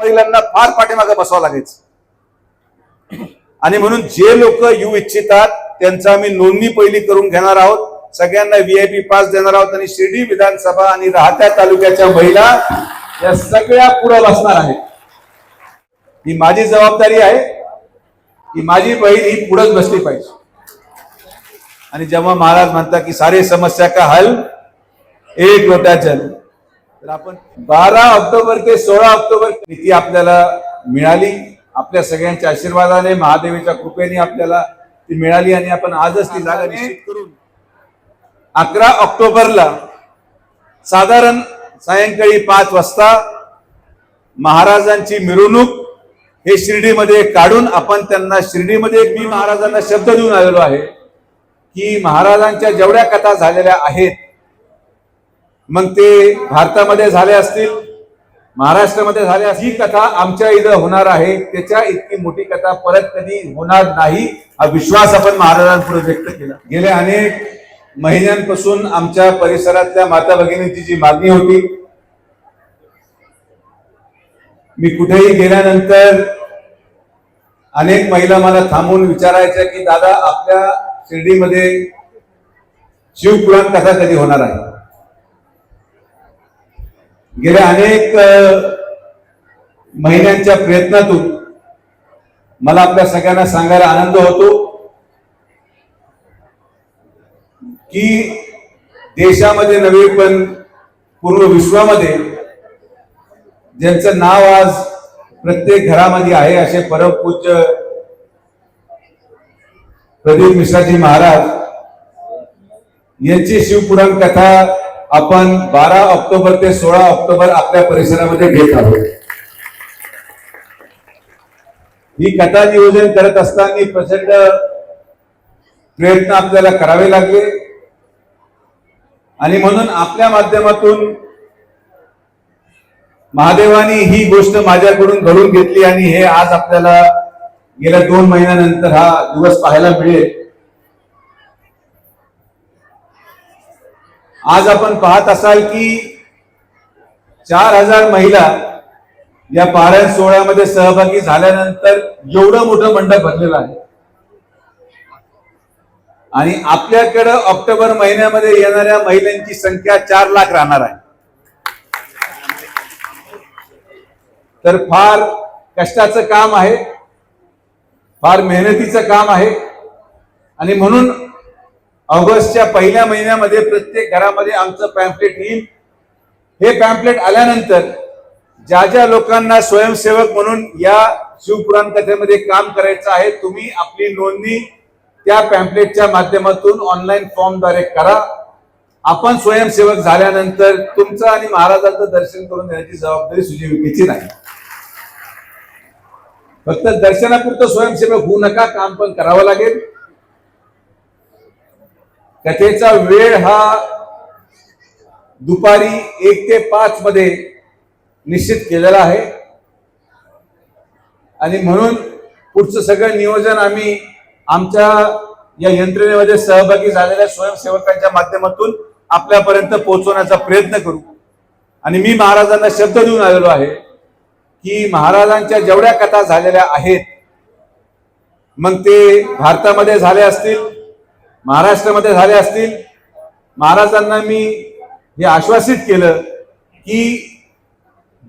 महिलांना फार पाठीमागे बसावं लागायचं. आणि म्हणून जे लोक येऊ इच्छितात त्यांचा आम्ही नोंदणी पहिली करून घेणार आहोत. सगळ्यांना व्हीआयपी पास देणार आहोत आणि शिर्डी विधानसभा आणि राहत्या तालुक्याच्या महिला या सगळ्या पुढे बसणार आहेत. ही माझी जबाबदारी आहे. की माझी बहीण ही पुढेच बसली पाहिजे. आणि जेव्हा महाराज म्हणतात की सारे समस्या का हल? एक लोटा जल. तर आपण बारा ऑक्टोबर ते सोळा ऑक्टोबर नीती आपल्याला मिळाली. आपल्या सगळ्यांच्या आशीर्वादाने महादेवीच्या कृपेने आपल्याला ती मिळाली आणि आपण आजच ती जागा निश्चित करून अकरा ऑक्टोबरला साधारण सायंकाळी पाच वाजता महाराजांची मिरवणूक हे शिर्डीमध्ये काढून आपण त्यांना शिर्डीमध्ये मी महाराजांना शब्द देऊन आलेलो आहे की महाराजांच्या जेवढ्या कथा झालेल्या आहेत मग ते भारतामध्ये झाले असतील महाराष्ट्रामध्ये झाले ही कथा आमच्या इथं होणार आहे त्याच्या इतकी मोठी कथा परत कधी होणार नाही हा विश्वास आपण महाराजांपुढे व्यक्त केला. गेल्या अनेक महिन्यांपासून आमच्या परिसरातल्या माता भगिनींची जी मागणी होती मी कुठेही गेल्यानंतर अनेक महिला मला थांबून विचारायच्या की दादा आपल्या शिर्डीमध्ये शिवपुराण कथा कधी होणार आहे? गेल्या अनेक महिन्यांच्या प्रयत्नातून मला आपल्या सगळ्यांना सांगायला आनंद होतो की देशामध्ये नव्हे पण पूर्ण विश्वामध्ये ज्यांचं नाव आज प्रत्येक घरामध्ये आहे असे परमपूज्य प्रदीप मिश्राजी महाराज यांची शिवपुराण कथा आपण बारा ऑक्टोबर ते सोळा ऑक्टोबर आपल्या परिसरामध्ये घेत आहोत. ही कथा नियोजन करत असताना प्रचंड प्रयत्न आपल्याला करावे लागले. आणि म्हणून आपल्या माध्यमातून महादेवानी ही गोष्ट माझ्याकडून घडून घेतली आणि हे आज आपल्याला गेल्या दोन महिन्यानंतर हा दिवस पाहायला मिळेल. आज आपण पाहत असाल की चार हजार महिला या पारायण सोहळ्यामध्ये सहभागी झाल्यानंतर एवढं मोठं मंडप भरलेलं आहे. आणि आपल्याकडं ऑक्टोबर महिन्यामध्ये येणाऱ्या महिलांची संख्या चार लाख राहणार आहे. तर फार कष्टाचं काम आहे फार मेहनतीचं काम आहे. आणि म्हणून ऑगस्टच्या पहिल्या महिन्यामध्ये प्रत्येक घरामध्ये आमचं पॅम्पलेट येईल. हे पॅम्पलेट आल्यानंतर ज्या ज्या लोकांना स्वयंसेवक म्हणून या शिवपुराण कथेमध्ये काम करायचं आहे तुम्ही आपली नोंदणी त्या पॅम्पलेटच्या माध्यमातून ऑनलाईन फॉर्मद्वारे करा. आपण स्वयंसेवक झाल्यानंतर तुमचं आणि महाराजांचं दर्शन करून देण्याची जबाबदारी सुजीविकेची नाही. फक्त दर्शनापुरतं स्वयंसेवक होऊ नका काम पण करावं लागेल. कथेचा वेळ हा दुपारी एक ते पाच मध्ये निश्चित केलेला आहे. आणि म्हणून पुढचं सगळं नियोजन आम्ही आमच्या या यंत्रणेमध्ये सहभागी झालेल्या स्वयंसेवकांच्या माध्यमातून आपल्यापर्यंत पोहोचवण्याचा प्रयत्न करू. आणि मी महाराजांना शब्द देऊन आलेलो आहे की महाराजांच्या जेवढ्या कथा झालेल्या आहेत मग ते भारतामध्ये झाले असतील महाराष्ट्रामध्ये झाले असतील महाराजांना मी हे आश्वासित केलं की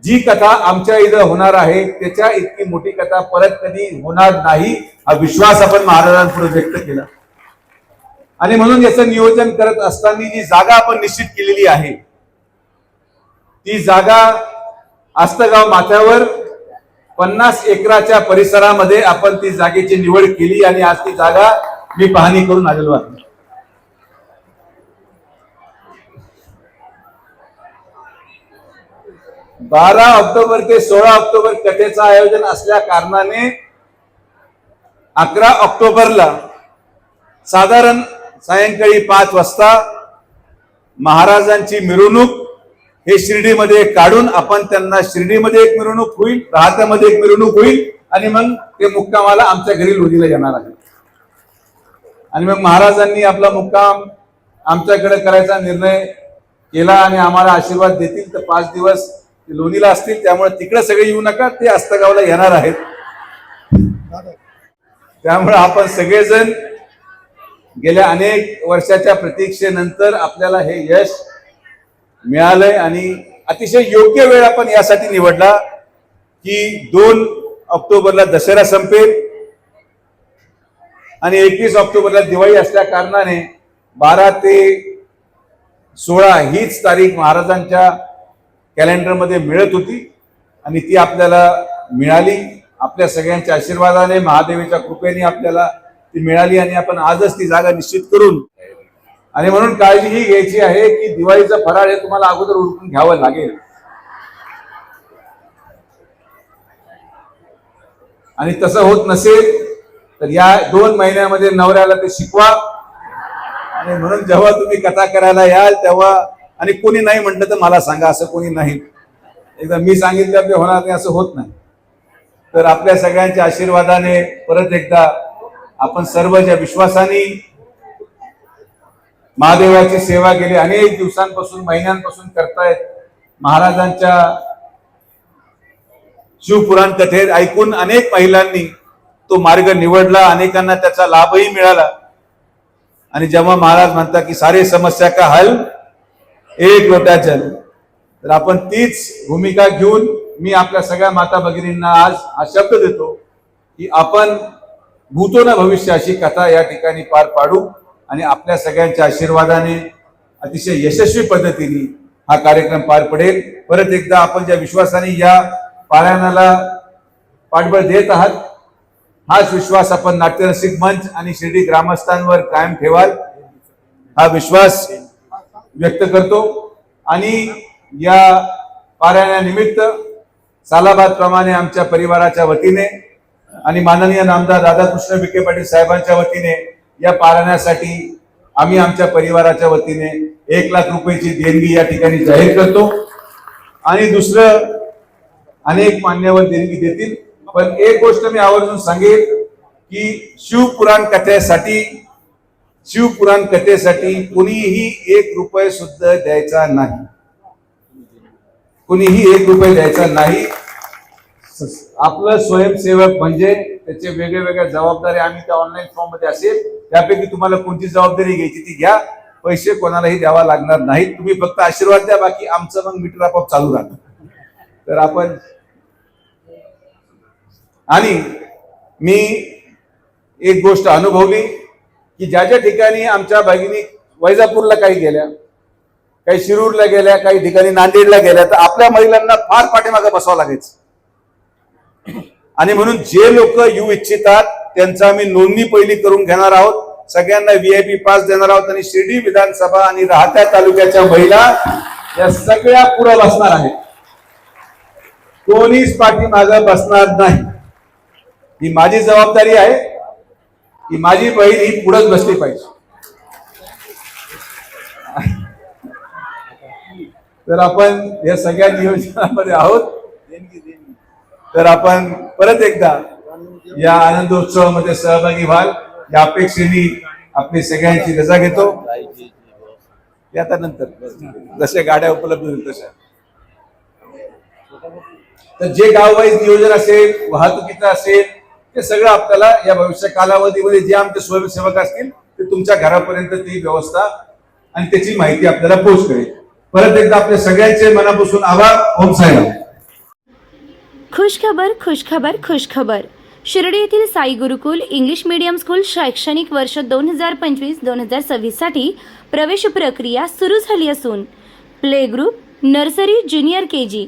जी कथा आमच्या इथं होणार आहे त्याच्या इतकी मोठी कथा परत कधी होणार नाही हा विश्वास आपण महाराजांपुढे व्यक्त केला. आणि म्हणून याचं नियोजन करत असताना जी जागा आपण निश्चित केलेली आहे ती जागा आस्तगाव माथ्यावर पन्नास एकराच्या परिसरामध्ये आपण ती जागेची निवड केली आणि आज ती जागा मी पाहणी करून आलेलो आहे. बारा ऑक्टोबर ते सोळा ऑक्टोबर कथेचं आयोजन असल्या कारणाने अकरा ऑक्टोबरला साधारण सायंकाळी पाच वाजता महाराजांची मिरवणूक हे शिर्डीमध्ये काढून आपण त्यांना शिर्डीमध्ये एक मिरवणूक होईल राहत्यामध्ये एक मिरवणूक होईल आणि मग ते मुक्कामाला आमच्या घरी लोणीला येणार आहे आणि मग महाराजांनी आपला मुक्काम आमच्याकडे करायचा निर्णय केला आणि आम्हाला आशीर्वाद देतील. तर पाच दिवस ते लोणीला असतील त्यामुळे तिकडे सगळे येऊ नका ते आस्तगावला येणार आहेत. त्यामुळे आपण सगळेजण गेल्या अनेक वर्षाच्या प्रतीक्षेनंतर आपल्याला हे यश मिळालंय आणि अतिशय योग्य वेळ आपण यासाठी निवडला की दोन ऑक्टोबरला दसरा संपेल. आणि एकवीस ऑक्टोबरला दिवाळी असल्या कारणाने बारा ते सोळा हीच तारीख महाराजांच्या कॅलेंडरमध्ये मिळत होती आणि ती आपल्याला मिळाली. आपल्या सगळ्यांच्या आशीर्वादाने महादेवीच्या कृपेने आपल्याला ती मिळाली आणि आपण आजच ती जागा निश्चित करून आणि म्हणून काळजी ही घ्यायची आहे की दिवाळीचं फराळ हे तुम्हाला अगोदर उरकून घ्यावं लागेल. आणि तसं होत नसेल तर या दोन महिन्यामध्ये नवऱ्याला ते शिकवा. आणि म्हणून जेव्हा तुम्ही कथा करायला याल तेव्हा आणि कोणी नाही म्हटलं तर मला सांगा असं कोणी नाही. एकदा मी सांगितलं ते होणार नाही असं होत नाही. तर आपल्या सगळ्यांच्या आशीर्वादाने परत एकदा आपण सर्व ज्या विश्वासाने महादेवाची सेवा गेली अनेक दिवसांपासून महिन्यांपासून करतायत महाराजांच्या शिवपुराण कथेत ऐकून अनेक महिलांनी तो मार्ग निवडला अनेकांना त्याचा लाभही मिळाला. आणि जेव्हा महाराज म्हणतात की सारे समस्या का हल? एक लोटा जल. तर आपण तीच भूमिका घेऊन मी आपल्या सगळ्या माता भगिनींना आज हा शब्द देतो की आपण भूतो ना भविष्य अशी कथा या ठिकाणी पार पाडू आणि आपल्या सगळ्यांच्या आशीर्वादाने अतिशय यशस्वी पद्धतीने हा कार्यक्रम पार पडेल. परत एकदा आपण ज्या विश्वासाने या पारायणाला पाठबळ देत आहात हाच विश्वास आपण नाट्यरसिक मंच आणि शिर्डी ग्रामस्थांवर कायम ठेवाल. हा विश्वास व्यक्त करतो. आणि या पारायणानिमित्त सालाबाद प्रमाणे आमच्या परिवाराच्या वतीने आणि माननीय नामदार राधाकृष्ण विखे पाटील साहेबांच्या वतीने या पारायणासाठी आम्ही आमच्या परिवाराच्या वतीने एक लाख रुपयाची देणगी या ठिकाणी जाहीर करतो. आणि दुसरं अनेक मान्यवर देणगी देतील. पण एक गोष्ट मी आवर्जून सांगेन की शिवपुराण कथेसाठी शिवपुराण कथेसाठी कुणीही एक रुपये सुद्धा द्यायचा नाही. कुणीही एक रुपये द्यायचा नाही. आपलं स्वयंसेवक म्हणजे त्याचे वेगळ्या वेगळ्या जबाबदारी आम्ही त्या ऑनलाईन फॉर्ममध्ये असेल त्यापैकी तुम्हाला कोणती जबाबदारी घ्यायची ती घ्या. पैसे कोणालाही द्यावा लागणार नाही तुम्ही फक्त आशीर्वाद द्या बाकी आमचं मग मीटर आपोआप चालू राहतं. तर आपण आणि मी एक गोष्ट अनुभवली की ज्या ज्या ठिकाणी आमच्या भगिनी वैजापूरला काही गेल्या काही शिरूरला गेल्या काही ठिकाणी नांदेडला गेल्या तर आपल्या महिलांना फार पाठीमागं बसावं लागायचं. आणि म्हणून जे लोक येऊ इच्छितात त्यांचा आम्ही नोंदणी पहिली करून घेणार आहोत. सगळ्यांना व्हीआयपी पास देणार आहोत आणि शिर्डी विधानसभा आणि राहत्या तालुक्याच्या महिला या सगळ्या पुढे बसणार आहेत. कोणीच पाठीमागं बसणार नाही. ही माझी जबाबदारी आहे. की माझी बहीण ही पुढेच बसली पाहिजे. तर आपण या सगळ्या नियोजनामध्ये आहोत. तर आपण परत एकदा या आनंदोत्सवामध्ये सहभागी व्हाल. या अपेक्षेने आपली सगळ्यांची रजा घेतो. त्यानंतर आता नंतर. जशा गाड्या उपलब्ध होईल तशा. तर जे गाव वाईज नियोजन असेल वाहतुकीचं असेल ते सगळं आपल्याला या भविष्य कालावधीमध्ये जे आमचे स्वयंसेवक असतील ते तुमच्या घरापर्यंत ती व्यवस्था आणि त्याची माहिती आपल्याला पोहोच करेल परत एकदा आपल्या सगळ्यांचे मनापासून आभार. ओम साईराम. खुशखबर खुश खबर शिर्डी येथील Sai Gurukul English medium school शैक्षणिक वर्ष दोन हजार पंचवीस दोन हजार सव्वीससाठी प्रवेश प्रक्रिया सुरू झाली असून play group nursery junior K G